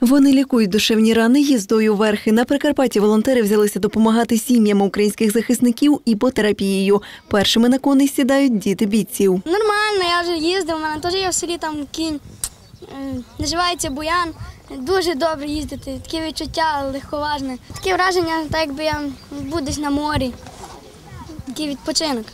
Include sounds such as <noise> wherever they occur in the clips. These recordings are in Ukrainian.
Вони лікують душевні рани їздою верхи. На Прикарпатті волонтери взялися допомагати сім'ям українських захисників іпотерапією. Першими на коней сідають діти бійців. Нормально, я вже їздив, у мене теж є в селі там кінь. Називається Буян. Дуже добре їздити, таке відчуття легковажне. Таке враження, так якби я був десь на морі. Такий відпочинок.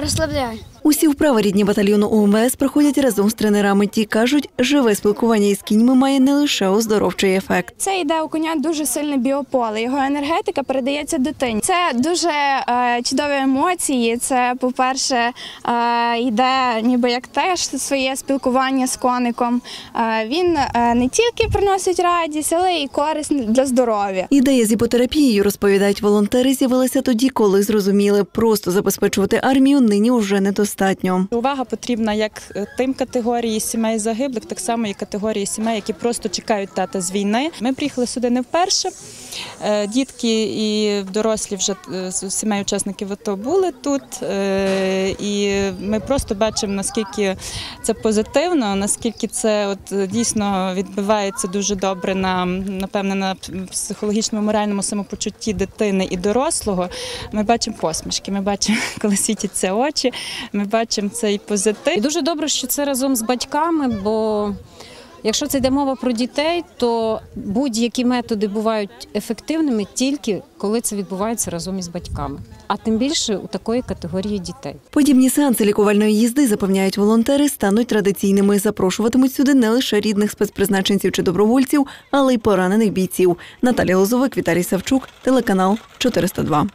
Розслабляє. Усі вправи рідні батальйону УМВС проходять разом з тренерами. Ті кажуть, живе спілкування із кіньми має не лише оздоровчий ефект. Це йде у коня дуже сильне біополе. Його енергетика передається дитині. Це дуже е, чудові емоції. Це, по-перше, е, йде ніби як теж своє спілкування з коником. Е, він е, не тільки приносить радість, але й користь для здоров'я. Ідея з іпотерапією, розповідають волонтери, з'явилася тоді, коли зрозуміли, просто забезпечувати армію нині вже недостатньо. Увага потрібна як е, тим категорії сімей загиблих, так само і категорії сімей, які просто чекають тата з війни. Ми приїхали сюди не вперше. Е, Дітки і дорослі вже е, сімей учасників АТО були тут. Е, І ми просто бачимо, наскільки це позитивно, наскільки це от дійсно відбивається дуже добре на напевне на психологічному моральному самопочутті дитини і дорослого. Ми бачимо посмішки, ми бачимо, <laughs> коли світяться очі. Ми бачимо цей позитив. І дуже добре, що це разом з батьками, бо якщо це йде мова про дітей, то будь-які методи бувають ефективними тільки коли це відбувається разом із батьками, а тим більше у такої категорії дітей. Подібні сеанси лікувальної їзди, запевняють волонтери, стануть традиційними. Запрошуватимуть сюди не лише рідних спецпризначенців чи добровольців, але й поранених бійців. Наталія Лозовик, Віталій Савчук, телеканал 402.